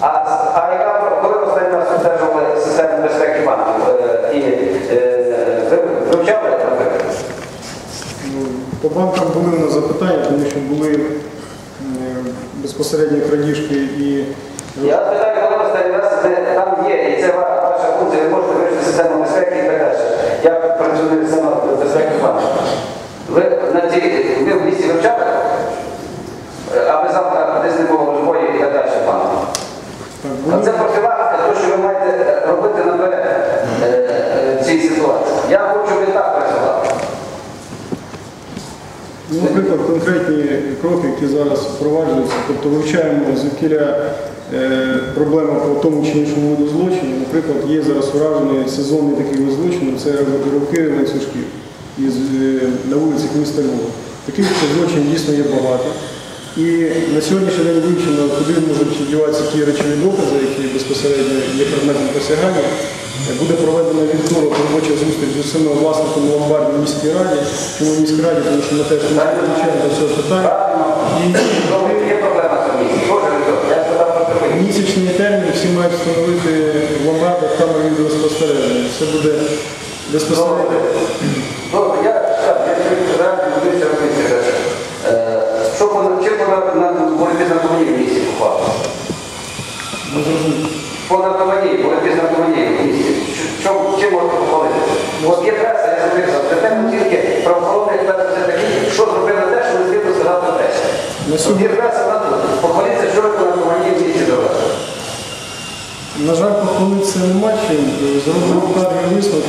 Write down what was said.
А, яка коли останній раз обстежували систему безпеки банків? Е, І е, вивчали? Ну, По банкам були у нас запитання, тому що були безпосередньо крадіжки і Я питаю, коли останній раз там є, і це ваша функція, ви можете вирішити систему безпеки і так далі. Як працює система безпеки банку? На ви в місті вивчали? Е, Аби завтра десь не було розбою і так далі в банку. так, А були, це профілактика, те, що ви маєте робити наперед е, е, цій ситуації. Я хочу ви так працювати. ну, наприклад, конкретні кроки, які зараз впроваджуються, тобто вивчаємо звідкіля е, проблема по тому чи іншому виду злочину. Наприклад, є зараз уражений сезонний такий вид злочину, це руки ланцюжків е, на вулицях міста Львова. Таких злочинів дійсно є багато. І на сьогоднішній день вивчено, діватися ті речові докази, які безпосередньо є предметом посягання. Буде проведена вівторок робоча зустріч з усіма власниками ломбардів в міській раді. Чому в міській раді? Тому що ми теж включаємо до цього питання. І місячний термін всі мають встановити в ломбардах камери відеоспостереження. Це буде безпосередньо. Добре, я так, я дивлюся. Е, Що вона, чим вона на боротьбі з наркоманією в місті попала? Ну, зрозуміло. По наркоманії, боротьбі з наркоманією в місті. Чим можна похвалити? От є преса, я записав. Тепер тільки правоохоронний експерт це такі, що зробили те, що не слід сказати те. Сьогодні- є преса на тут. Похваліться, що по наркоманії в місті зробили. На жаль, похвалитися нема чим. Зроблено кадровий висновок.